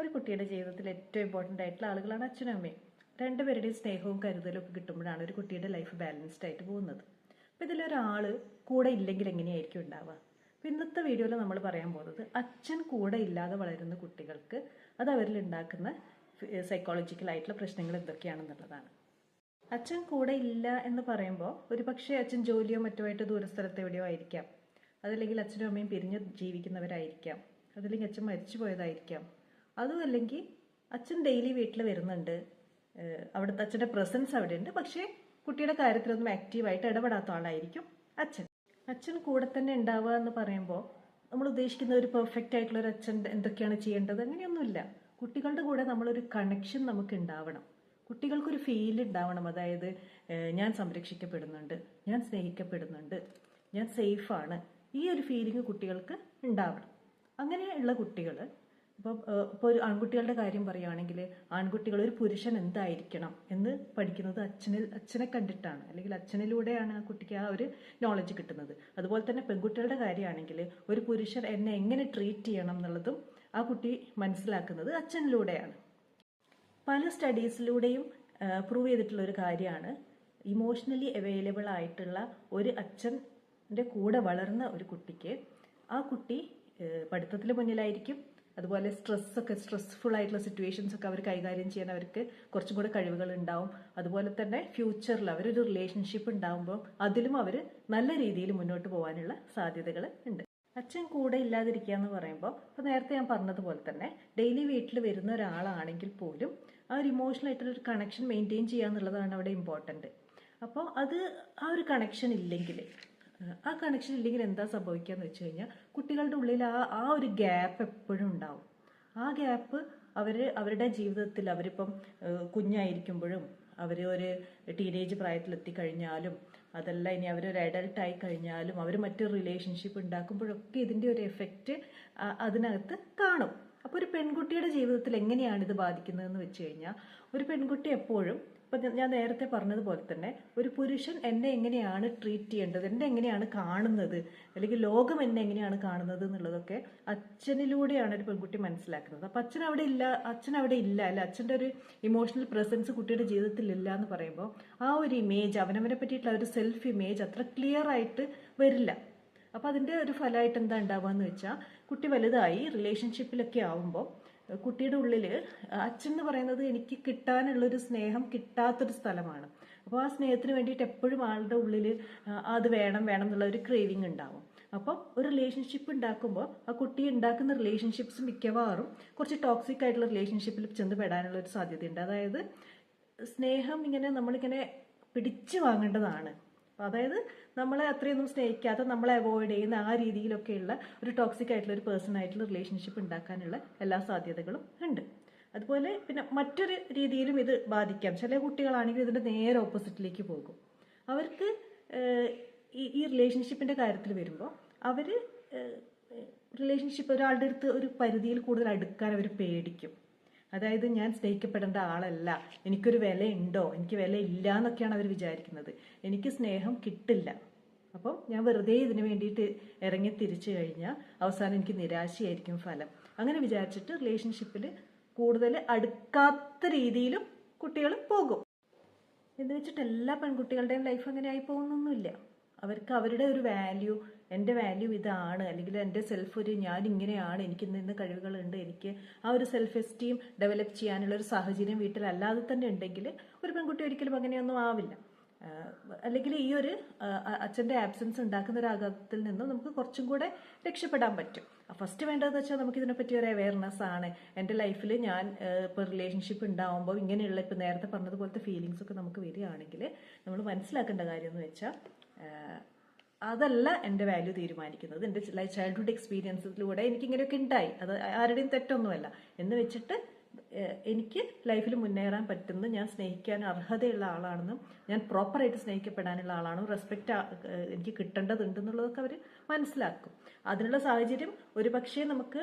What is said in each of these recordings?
ഒരു കുട്ടിയുടെ ജീവിതത്തിൽ ഏറ്റവും ഇമ്പോർട്ടന്റ് ആയിട്ടുള്ള ആളുകളാണ് അച്ഛനും അമ്മയും. രണ്ടുപേരുടെയും സ്നേഹവും കരുതലും ഒക്കെ കിട്ടുമ്പോഴാണ് ഒരു കുട്ടിയുടെ ലൈഫ് ബാലൻസ്ഡ് ആയിട്ട് പോകുന്നത്. അപ്പോൾ ഇതിലൊരാൾ കൂടെ ഇല്ലെങ്കിൽ എങ്ങനെയായിരിക്കും ഉണ്ടാവുക? അപ്പം ഇന്നത്തെ വീഡിയോയിൽ നമ്മൾ പറയാൻ പോകുന്നത് അച്ഛൻ കൂടെ ഇല്ലാതെ വളരുന്ന കുട്ടികൾക്ക് അത് അവരിൽ ഉണ്ടാക്കുന്ന സൈക്കോളജിക്കൽ ആയിട്ടുള്ള പ്രശ്നങ്ങൾ എന്തൊക്കെയാണെന്നുള്ളതാണ്. അച്ഛൻ കൂടെ ഇല്ല എന്ന് പറയുമ്പോൾ ഒരു പക്ഷേ അച്ഛൻ ജോലിയോ മറ്റോ ആയിട്ട് ദൂരസ്ഥലത്ത് എവിടെയോ ആയിരിക്കാം. അതല്ലെങ്കിൽ അച്ഛനും അമ്മയും പിരിഞ്ഞ് ജീവിക്കുന്നവരായിരിക്കാം. അതല്ലെങ്കിൽ അച്ഛൻ മരിച്ചു പോയതായിരിക്കാം അതും അല്ലെങ്കിൽ അച്ഛൻ ഡെയിലി വീട്ടിൽ വരുന്നുണ്ട്. അവിടുത്തെ അച്ഛന്റെ പ്രസൻസ് അവിടെ ഉണ്ട് പക്ഷേ കുട്ടിയുടെ കാര്യത്തിലൊന്നും ആക്റ്റീവായിട്ട് ഇടപെടാത്ത ആളായിരിക്കും അച്ഛൻ. അച്ഛൻ കൂടെ തന്നെ ഉണ്ടാവുക എന്ന് പറയുമ്പോൾ നമ്മൾ ഉദ്ദേശിക്കുന്ന ഒരു പെർഫെക്റ്റ് ആയിട്ടുള്ള ഒരു അച്ഛൻ എന്തൊക്കെയാണ് ചെയ്യേണ്ടത്? അങ്ങനെയൊന്നുമില്ല. കുട്ടികളുടെ കൂടെ നമ്മളൊരു കണക്ഷൻ നമുക്ക് ഉണ്ടാവണം. കുട്ടികൾക്കൊരു ഫീൽ ഉണ്ടാവണം. അതായത് ഞാൻ സംരക്ഷിക്കപ്പെടുന്നുണ്ട്. ഞാൻ സ്നേഹിക്കപ്പെടുന്നുണ്ട്. ഞാൻ സേഫാണ് ഈ ഒരു ഫീലിംഗ് കുട്ടികൾക്ക് ഉണ്ടാവണം. അങ്ങനെയുള്ള കുട്ടികൾ ഇപ്പോൾ ഇപ്പോൾ ഒരു ആൺകുട്ടികളുടെ കാര്യം പറയുകയാണെങ്കിൽ ആൺകുട്ടികൾ ഒരു പുരുഷൻ എന്തായിരിക്കണം എന്ന് പഠിക്കുന്നത് അച്ഛനിൽ അച്ഛനെ കണ്ടിട്ടാണ്. അല്ലെങ്കിൽ അച്ഛനിലൂടെയാണ് ആ കുട്ടിക്ക് ആ ഒരു നോളജ് കിട്ടുന്നത്. അതുപോലെ തന്നെ പെൺകുട്ടികളുടെ കാര്യമാണെങ്കിൽ ഒരു പുരുഷൻ എന്നെ എങ്ങനെ ട്രീറ്റ് ചെയ്യണം എന്നുള്ളതും ആ കുട്ടി മനസ്സിലാക്കുന്നത് അച്ഛനിലൂടെയാണ്. പല സ്റ്റഡീസിലൂടെയും പ്രൂവ് ചെയ്തിട്ടുള്ള ഒരു കാര്യമാണ് ഇമോഷണലി അവൈലബിൾ ആയിട്ടുള്ള ഒരു അച്ഛന്റെ കൂടെ വളർന്ന ഒരു കുട്ടിക്ക് ആ കുട്ടി പഠിത്തത്തിൽ മുന്നിലായിരിക്കും. അതുപോലെ സ്ട്രെസ്സൊക്കെ സ്ട്രെസ്ഫുൾ ആയിട്ടുള്ള സിറ്റുവേഷൻസ് ഒക്കെ അവർ കൈകാര്യം ചെയ്യാൻ അവർക്ക് കുറച്ചും കൂടെ കഴിവുകൾ ഉണ്ടാവും. അതുപോലെ തന്നെ ഫ്യൂച്ചറിൽ അവരൊരു റിലേഷൻഷിപ്പ് ഉണ്ടാകുമ്പോൾ അതിലും അവർ നല്ല രീതിയിൽ മുന്നോട്ട് പോകാനുള്ള സാധ്യതകൾ ഉണ്ട്. അച്ഛൻ കൂടെ ഇല്ലാതിരിക്കുക എന്ന് പറയുമ്പോൾ ഇപ്പോൾ നേരത്തെ ഞാൻ പറഞ്ഞതുപോലെ തന്നെ ഡെയിലി വീട്ടിൽ വരുന്ന ഒരാളാണെങ്കിൽ പോലും ആ ഒരു ഇമോഷണൽ ആയിട്ടുള്ള ഒരു കണക്ഷൻ മെയിന്റെയിൻ ചെയ്യുക എന്നുള്ളതാണ് അവിടെ ഇമ്പോർട്ടന്റ് അപ്പോൾ അത് ആ ഒരു കണക്ഷൻ ഇല്ലെങ്കിൽ ആ കണക്ഷൻ ഇല്ലെങ്കിൽ എന്താ സംഭവിക്കുക എന്ന് വെച്ച് കഴിഞ്ഞാൽ കുട്ടികളുടെ ഉള്ളിൽ ആ ആ ഒരു ഗ്യാപ്പ് എപ്പോഴും ഉണ്ടാവും. ആ ഗ്യാപ്പ് അവർ അവരുടെ ജീവിതത്തിൽ അവരിപ്പം കുഞ്ഞായിരിക്കുമ്പോഴും അവർ ഒരു ടീനേജ് പ്രായത്തിലെത്തിക്കഴിഞ്ഞാലും അതല്ല ഇനി അവരൊരു അഡൽട്ടായി കഴിഞ്ഞാലും അവർ മറ്റൊരു റിലേഷൻഷിപ്പ് ഉണ്ടാക്കുമ്പോഴൊക്കെ ഇതിന്റെ ഒരു എഫക്റ്റ് അതിനകത്ത് കാണും. അപ്പോൾ ഒരു പെൺകുട്ടിയുടെ ജീവിതത്തിൽ എങ്ങനെയാണ് ഇത് ബാധിക്കുന്നതെന്ന് വെച്ച് കഴിഞ്ഞാൽ ഒരു പെൺകുട്ടി എപ്പോഴും ഇപ്പം ഞാൻ- നേരത്തെ പറഞ്ഞതുപോലെ തന്നെ ഒരു പുരുഷൻ എന്നെ എങ്ങനെയാണ് ട്രീറ്റ് ചെയ്യേണ്ടത്? എന്നെ എങ്ങനെയാണ് കാണുന്നത്? അല്ലെങ്കിൽ ലോകം എന്നെ എങ്ങനെയാണ് കാണുന്നത് എന്നുള്ളതൊക്കെ അച്ഛനിലൂടെയാണ് ഒരു പെൺകുട്ടി മനസ്സിലാക്കുന്നത്. അപ്പം അച്ഛൻ അവിടെ ഇല്ല അച്ഛൻ അവിടെ ഇല്ല അല്ല? അച്ഛന്റെ ഒരു ഇമോഷണൽ പ്രസൻസ് കുട്ടിയുടെ ജീവിതത്തിൽ ഇല്ല എന്ന് പറയുമ്പോൾ ആ ഒരു ഇമേജ് അവനവനെ പറ്റിയിട്ടുള്ള ഒരു സെൽഫ് ഇമേജ് അത്ര ക്ലിയർ ആയിട്ട് വരില്ല. അപ്പോൾ അതിന്റെ ഒരു ഫലമായിട്ട് എന്താ ഉണ്ടാവുക എന്ന് വെച്ചാൽ കുട്ടി വലുതായി റിലേഷൻഷിപ്പിലൊക്കെ ആവുമ്പോൾ കുട്ടിയുടെ ഉള്ളിൽ അച്ഛൻ എന്ന് പറയുന്നത് എനിക്ക് കിട്ടാനുള്ളൊരു സ്നേഹം കിട്ടാത്തൊരു സ്ഥലമാണ്. അപ്പോൾ ആ സ്നേഹത്തിന് വേണ്ടിയിട്ട് എപ്പോഴും ആളുടെ ഉള്ളിൽ അത് വേണം വേണം എന്നുള്ള ഒരു ക്രേവിങ് ഉണ്ടാവും. അപ്പം ഒരു റിലേഷൻഷിപ്പ് ഉണ്ടാക്കുമ്പോൾ ആ കുട്ടി ഉണ്ടാക്കുന്ന റിലേഷൻഷിപ്സ് മിക്കവാറും കുറച്ച് ടോക്സിക് ആയിട്ടുള്ള റിലേഷൻഷിപ്പിൽ ചെന്ന് പെടാനുള്ള ഒരു സാധ്യതയുണ്ട്. അതായത് സ്നേഹം ഇങ്ങനെ നമ്മളിങ്ങനെ പിടിച്ചു വാങ്ങേണ്ടതാണ്. അതായത് നമ്മളെ അത്രയൊന്നും സ്നേഹിക്കാത്ത നമ്മളെ അവോയ്ഡ് ചെയ്യുന്ന ആ രീതിയിലൊക്കെയുള്ള ഒരു ടോക്സിക് ആയിട്ടുള്ള ഒരു പേഴ്സൺ ആയിട്ടുള്ള റിലേഷൻഷിപ്പ് ഉണ്ടാക്കാനുള്ള എല്ലാ സാധ്യതകളും ഉണ്ട്. അതുപോലെ പിന്നെ മറ്റൊരു രീതിയിലും ഇത് ബാധിക്കാം. ചില കുട്ടികളാണെങ്കിൽ ഇതിന്റെ നേരെ ഓപ്പോസിറ്റിലേക്ക് പോകും. അവർക്ക് ഈ റിലേഷൻഷിപ്പിന്റെ കാര്യത്തിൽ വരുമ്പോൾ അവർ റിലേഷൻഷിപ്പ് ഒരാളുടെ അടുത്ത് ഒരു പരിധിയിൽ കൂടുതൽ അടുക്കാൻ അവർ പേടിക്കും. അതായത് ഞാൻ സ്നേഹിക്കപ്പെടേണ്ട ആളല്ല. എനിക്കൊരു വിലയുണ്ടോ? എനിക്ക് വില ഇല്ല എന്നൊക്കെയാണ് അവർ വിചാരിക്കുന്നത്. എനിക്ക് സ്നേഹം കിട്ടില്ല. അപ്പോൾ ഞാൻ വെറുതെ ഇതിനു വേണ്ടിയിട്ട് ഇറങ്ങി തിരിച്ചു കഴിഞ്ഞാൽ അവസാനം എനിക്ക് നിരാശയായിരിക്കും ഫലം. അങ്ങനെ വിചാരിച്ചിട്ട് റിലേഷൻഷിപ്പിൽ കൂടുതൽ അടുക്കാത്ത രീതിയിലും കുട്ടികൾ പോകും. എന്ന് വെച്ചിട്ട് എല്ലാ പെൺകുട്ടികളുടെയും ലൈഫ് അങ്ങനെ ആയി പോകുന്നൊന്നുമില്ല. അവർക്ക് അവരുടെ ഒരു വാല്യൂ എന്റെ വാല്യൂ ഇതാണ്. അല്ലെങ്കിൽ എന്റെ സെൽഫ് ഒരു ഞാൻ ഇങ്ങനെയാണ് എനിക്ക് ഇന്ന് കഴിവുകളുണ്ട്. എനിക്ക് ആ ഒരു സെൽഫ് എസ്റ്റീം ഡെവലപ്പ് ചെയ്യാനുള്ള ഒരു സാഹചര്യം വീട്ടിലല്ലാതെ തന്നെ ഉണ്ടെങ്കിൽ ഒരു പെൺകുട്ടി ഒരിക്കലും അങ്ങനെയൊന്നും ആവില്ല. അല്ലെങ്കിൽ ഈ ഒരു അച്ഛന്റെ ആബ്സെൻസ് ഉണ്ടാക്കുന്ന ഒരു ആഘാതത്തിൽ നിന്നും നമുക്ക് കുറച്ചും കൂടെ രക്ഷപ്പെടാൻ പറ്റും. ഫസ്റ്റ് വേണ്ടതെന്ന് വെച്ചാൽ നമുക്ക് ഇതിനെപ്പറ്റി ഒരു അവയർനെസ് ആണ്. എന്റെ ലൈഫിൽ ഞാൻ ഇപ്പോൾ റിലേഷൻഷിപ്പ് ഉണ്ടാവുമ്പോൾ ഇങ്ങനെയുള്ള ഇപ്പോൾ നേരത്തെ പറഞ്ഞതുപോലത്തെ ഫീലിങ്സ് ഒക്കെ നമുക്ക് വരികയാണെങ്കിൽ നമ്മൾ മനസ്സിലാക്കേണ്ട കാര്യം എന്ന് വെച്ചാൽ അതല്ല എന്റെ വാല്യൂ തീരുമാനിക്കുന്നത്. എന്റെ ചൈൽഡ്ഹുഡ് എക്സ്പീരിയൻസിലൂടെ എനിക്കിങ്ങനെയൊക്കെ ഉണ്ടായി അത് ആരുടെയും തെറ്റൊന്നുമല്ല. എന്ന് വെച്ചിട്ട് എനിക്ക് ലൈഫിൽ മുന്നേറാൻ പറ്റുന്ന ഞാൻ സ്നേഹിക്കാൻ അർഹതയുള്ള ആളാണെന്നും ഞാൻ പ്രോപ്പറായിട്ട് സ്നേഹിക്കപ്പെടാനുള്ള ആളാണെന്നും റെസ്പെക്റ്റ് എനിക്ക് കിട്ടേണ്ടതുണ്ട് എന്നുള്ളതൊക്കെ അവർ മനസ്സിലാക്കും. അതിനുള്ള സാഹചര്യം ഒരു പക്ഷേ നമുക്ക്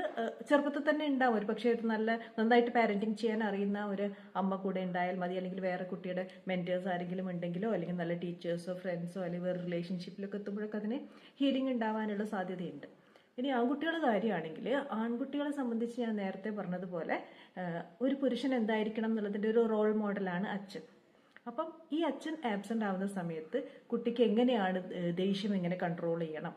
ചെറുപ്പത്തിൽ തന്നെ ഉണ്ടാവും. ഒരു പക്ഷേ ഒരു നല്ല നന്നായിട്ട് പാരന്റിങ് ചെയ്യാൻ അറിയുന്ന ഒരു അമ്മ കൂടെ ഉണ്ടായാൽ മതി. അല്ലെങ്കിൽ വേറെ കുട്ടിയുടെ മെന്റേഴ്സ് ആരെങ്കിലും ഉണ്ടെങ്കിലോ അല്ലെങ്കിൽ നല്ല ടീച്ചേഴ്സോ ഫ്രണ്ട്സോ അല്ലെങ്കിൽ വേറെ റിലേഷൻഷിപ്പിലൊക്കെ എത്തുമ്പോഴൊക്കെ അതിന് ഹീലിംഗ് ഉണ്ടാവാനുള്ള സാധ്യതയുണ്ട്. ഇനി ആൺകുട്ടികളുടെ കാര്യമാണെങ്കിൽ ആൺകുട്ടികളെ സംബന്ധിച്ച് ഞാൻ നേരത്തെ പറഞ്ഞതുപോലെ ഒരു പുരുഷൻ എന്തായിരിക്കണം എന്നുള്ളതിന്റെ ഒരു റോൾ മോഡലാണ് അച്ഛൻ. അപ്പം ഈ അച്ഛൻ ആബ്സെന്റ് ആവുന്ന സമയത്ത് കുട്ടിക്ക് എങ്ങനെയാണ് ദേഷ്യം എങ്ങനെ കൺട്രോൾ ചെയ്യണം?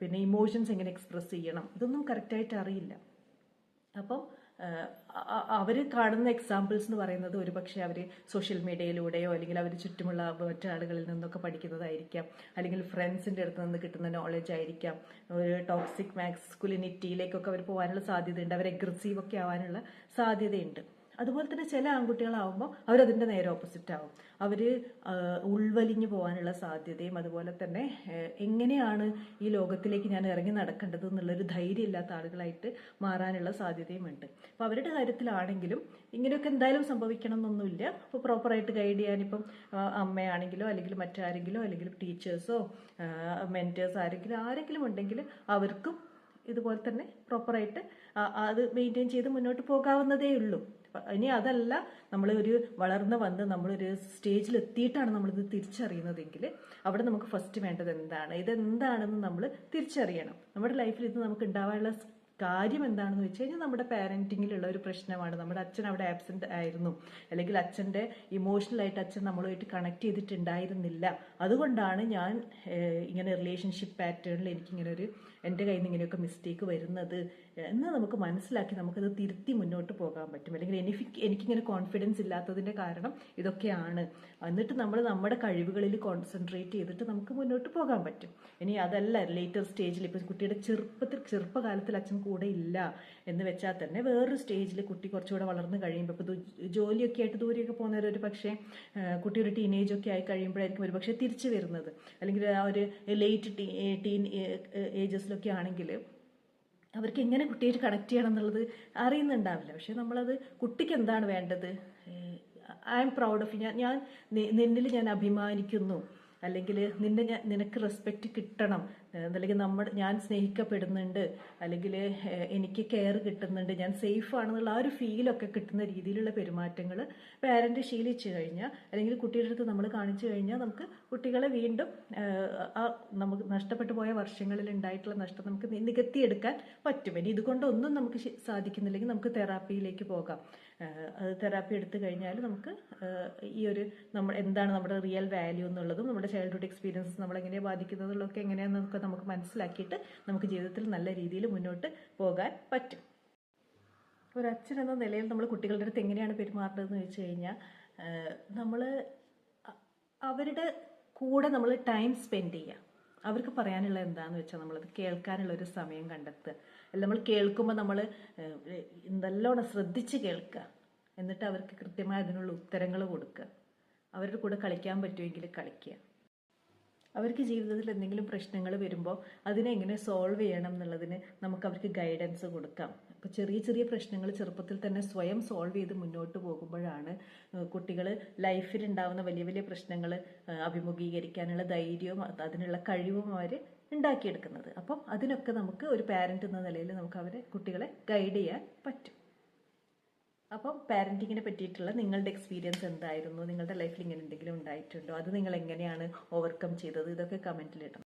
പിന്നെ ഇമോഷൻസ് എങ്ങനെ എക്സ്പ്രസ് ചെയ്യണം? ഇതൊന്നും കറക്റ്റായിട്ട് അറിയില്ല. അപ്പം അവർ കാണുന്ന എക്സാമ്പിൾസ് എന്ന് പറയുന്നത് ഒരുപക്ഷെ അവർ സോഷ്യൽ മീഡിയയിലൂടെയോ അല്ലെങ്കിൽ അവർ ചുറ്റുമുള്ള മറ്റാളുകളിൽ നിന്നൊക്കെ പഠിക്കുന്നതായിരിക്കാം. അല്ലെങ്കിൽ ഫ്രണ്ട്സിന്റെ അടുത്ത് നിന്ന് കിട്ടുന്ന നോളജ് ആയിരിക്കാം. ഒരു ടോക്സിക് മാക്സ്കുലിനിറ്റിയിലേക്കൊക്കെ അവർ പോകാനുള്ള സാധ്യതയുണ്ട്. അവർ അഗ്രസീവ് ഒക്കെ ആവാനുള്ള സാധ്യതയുണ്ട്. അതുപോലെ തന്നെ ചില ആൺകുട്ടികളാവുമ്പോൾ അവരതിന്റെ നേരെ ഓപ്പോസിറ്റ് ആവും. അവർ ഉൾവലിഞ്ഞു പോകാനുള്ള സാധ്യതയും അതുപോലെ തന്നെ എങ്ങനെയാണ് ഈ ലോകത്തിലേക്ക് ഞാൻ ഇറങ്ങി നടക്കേണ്ടത് എന്നുള്ളൊരു ധൈര്യമില്ലാത്ത ആളുകളായിട്ട് മാറാനുള്ള സാധ്യതയും ഉണ്ട്. അപ്പോൾ അവരുടെ കാര്യത്തിലാണെങ്കിലും ഇങ്ങനെയൊക്കെ എന്തായാലും സംഭവിക്കണം എന്നൊന്നുമില്ല അപ്പോൾ പ്രോപ്പറായിട്ട് ഗൈഡ് ചെയ്യാനിപ്പം അമ്മയാണെങ്കിലോ അല്ലെങ്കിൽ മറ്റാരെങ്കിലോ അല്ലെങ്കിൽ ടീച്ചേഴ്സോ മെന്റേഴ്സ് ആരെങ്കിലും ആരെങ്കിലും ഉണ്ടെങ്കിൽ അവർക്കും ഇതുപോലെ തന്നെ പ്രോപ്പറായിട്ട് അത് മെയിന്റെയിൻ ചെയ്ത് മുന്നോട്ട് പോകാവുന്നതേ ഉള്ളൂ. ഇനി അതല്ല നമ്മൾ ഒരു വളർന്ന് വന്ന് നമ്മളൊരു സ്റ്റേജിൽ എത്തിയിട്ടാണ് നമ്മളിത് തിരിച്ചറിയുന്നതെങ്കിൽ അവിടെ നമുക്ക് ഫസ്റ്റ് വേണ്ടത് എന്താണ്? ഇതെന്താണെന്ന് നമ്മൾ തിരിച്ചറിയണം. നമ്മുടെ ലൈഫിൽ ഇത് നമുക്ക് ഉണ്ടാവാനുള്ള കാര്യം എന്താണെന്ന് വെച്ച് കഴിഞ്ഞാൽ നമ്മുടെ പാരന്റിങ്ങിലുള്ള ഒരു പ്രശ്നമാണ്. നമ്മുടെ അച്ഛൻ അവിടെ ആബ്സെന്റ് ആയിരുന്നു. അല്ലെങ്കിൽ അച്ഛന്റെ ഇമോഷണലായിട്ട് അച്ഛൻ നമ്മളുമായിട്ട് കണക്ട് ചെയ്തിട്ടുണ്ടായിരുന്നില്ല. അതുകൊണ്ടാണ് ഞാൻ ഇങ്ങനെ റിലേഷൻഷിപ്പ് പാറ്റേണിൽ എനിക്കിങ്ങനെ ഒരു എന്റെ കയ്യിൽ നിന്ന് ഇങ്ങനെയൊക്കെ മിസ്റ്റേക്ക് വരുന്നത് എന്ന് നമുക്ക് മനസ്സിലാക്കി നമുക്കത് തിരുത്തി മുന്നോട്ട് പോകാൻ പറ്റും. അല്ലെങ്കിൽ എനിക്ക് എനിക്കിങ്ങനെ കോൺഫിഡൻസ് ഇല്ലാത്തതിന്റെ കാരണം ഇതൊക്കെയാണ്. എന്നിട്ട് നമ്മൾ നമ്മുടെ കഴിവുകളിൽ കോൺസെൻട്രേറ്റ് ചെയ്തിട്ട് നമുക്ക് മുന്നോട്ട് പോകാൻ പറ്റും. ഇനി അതല്ല ലേറ്റർ സ്റ്റേജിൽ ഇപ്പം കുട്ടിയുടെ ചെറുപ്പത്തിൽ ചെറുപ്പകാലത്തിൽ അച്ഛൻ കൂടെ ഇല്ല എന്ന് വെച്ചാൽ തന്നെ വേറൊരു സ്റ്റേജിൽ കുട്ടി കുറച്ചുകൂടെ വളർന്നു കഴിയുമ്പോൾ ഇപ്പോൾ ജോലിയൊക്കെ ആയിട്ട് ദൂരെയൊക്കെ പോകുന്നവർ ഒരു പക്ഷേ കുട്ടി ഒരു ടീനേജ് ഒക്കെ ആയി കഴിയുമ്പോഴായിരിക്കും ഒരു പക്ഷേ തിരിച്ചു വരുന്നത്. അല്ലെങ്കിൽ ആ ഒരു ലേറ്റ് ടീൻ ഏജസിലൊക്കെ ആണെങ്കിൽ അവർക്ക് എങ്ങനെ കുട്ടിയായിട്ട് കണക്ട് ചെയ്യണം എന്നുള്ളത് അറിയുന്നുണ്ടാവില്ല. പക്ഷെ നമ്മളത് കുട്ടിക്ക് എന്താണ് വേണ്ടത്? ഐ എം പ്രൗഡ് ഓഫ് ഞാൻ ഞാൻ നിന്നിൽ ഞാൻ അഭിമാനിക്കുന്നു. അല്ലെങ്കിൽ നിന്നെ ഞാൻ നിനക്ക് റെസ്പെക്റ്റ് കിട്ടണം. അല്ലെങ്കിൽ നമ്മൾ ഞാൻ സ്നേഹിക്കപ്പെടുന്നുണ്ട് അല്ലെങ്കിൽ എനിക്ക് കെയർ കിട്ടുന്നുണ്ട് ഞാൻ സേഫ് ആണെന്നുള്ള ആ ഒരു ഫീലൊക്കെ കിട്ടുന്ന രീതിയിലുള്ള പെരുമാറ്റങ്ങൾ പാരന്റ് ശീലിച്ചു കഴിഞ്ഞാൽ അല്ലെങ്കിൽ കുട്ടിയുടെ അടുത്ത് നമ്മൾ കാണിച്ചു കഴിഞ്ഞാൽ നമുക്ക് കുട്ടികളെ വീണ്ടും ആ നമുക്ക് നഷ്ടപ്പെട്ടു പോയ വർഷങ്ങളിൽ ഉണ്ടായിട്ടുള്ള നഷ്ടം നമുക്ക് നികത്തിയെടുക്കാൻ പറ്റും. ഇനി ഇതുകൊണ്ടൊന്നും നമുക്ക് സാധിക്കുന്നില്ലെങ്കിൽ നമുക്ക് തെറാപ്പിയിലേക്ക് പോകാം. അത് തെറാപ്പി എടുത്തു കഴിഞ്ഞാൽ നമുക്ക് ഈ ഒരു നമ്മൾ എന്താണ് നമ്മുടെ റിയൽ വാല്യൂ എന്നുള്ളതും നമ്മുടെ ചൈൽഡ്ഹുഡ് എക്സ്പീരിയൻസ് നമ്മളെങ്ങനെയാണ് ബാധിക്കുന്നതുള്ളതൊക്കെ എങ്ങനെയാണെന്ന് നമുക്ക് മനസ്സിലാക്കിയിട്ട് നമുക്ക് ജീവിതത്തിൽ നല്ല രീതിയിൽ മുന്നോട്ട് പോകാൻ പറ്റും. ഒരു എന്ന നിലയിൽ നമ്മൾ കുട്ടികളുടെ അടുത്ത് എങ്ങനെയാണ് പെരുമാറുന്നതെന്ന് വെച്ച് കഴിഞ്ഞാൽ നമ്മൾ അവരുടെ കൂടെ നമ്മൾ ടൈം സ്പെൻഡ് ചെയ്യുക. അവർക്ക് പറയാനുള്ള എന്താണെന്ന് വെച്ചാൽ നമ്മളത് കേൾക്കാനുള്ള ഒരു സമയം കണ്ടെത്തുക. നമ്മൾ കേൾക്കുമ്പോൾ നമ്മൾ നല്ലോണം ശ്രദ്ധിച്ച് കേൾക്കുക. എന്നിട്ട് അവർക്ക് കൃത്യമായ അതിനുള്ള ഉത്തരങ്ങൾ കൊടുക്കുക. അവരുടെ കൂടെ കളിക്കാൻ പറ്റുമെങ്കിൽ കളിക്കുക. അവർക്ക് ജീവിതത്തിൽ എന്തെങ്കിലും പ്രശ്നങ്ങൾ വരുമ്പോൾ അതിനെങ്ങനെ സോൾവ് ചെയ്യണം എന്നുള്ളതിന് നമുക്ക് അവർക്ക് ഗൈഡൻസ് കൊടുക്കാം. അപ്പോൾ ചെറിയ ചെറിയ പ്രശ്നങ്ങൾ ചെറുപ്പത്തിൽ തന്നെ സ്വയം സോൾവ് ചെയ്ത് മുന്നോട്ട് പോകുമ്പോഴാണ് കുട്ടികൾ ലൈഫിൽ ഉണ്ടാകുന്ന വലിയ വലിയ പ്രശ്നങ്ങൾ അഭിമുഖീകരിക്കാനുള്ള ധൈര്യവും അതിനുള്ള കഴിവും അവർ ഉണ്ടാക്കിയെടുക്കുന്നത്. അപ്പം അതിനൊക്കെ നമുക്ക് ഒരു പാരന്റ് എന്ന നിലയിൽ നമുക്ക് അവരെ കുട്ടികളെ ഗൈഡ് ചെയ്യാൻ പറ്റും. അപ്പം പാരന്റിങ്ങിനെ പറ്റിയിട്ടുള്ള നിങ്ങളുടെ എക്സ്പീരിയൻസ് എന്തായിരുന്നു? നിങ്ങളുടെ ലൈഫിൽ ഇങ്ങനെ എന്തെങ്കിലും ഉണ്ടായിട്ടുണ്ടോ? അത് നിങ്ങൾ എങ്ങനെയാണ് ഓവർകം ചെയ്തത്? ഇതൊക്കെ കമന്റിൽ ഇടണം.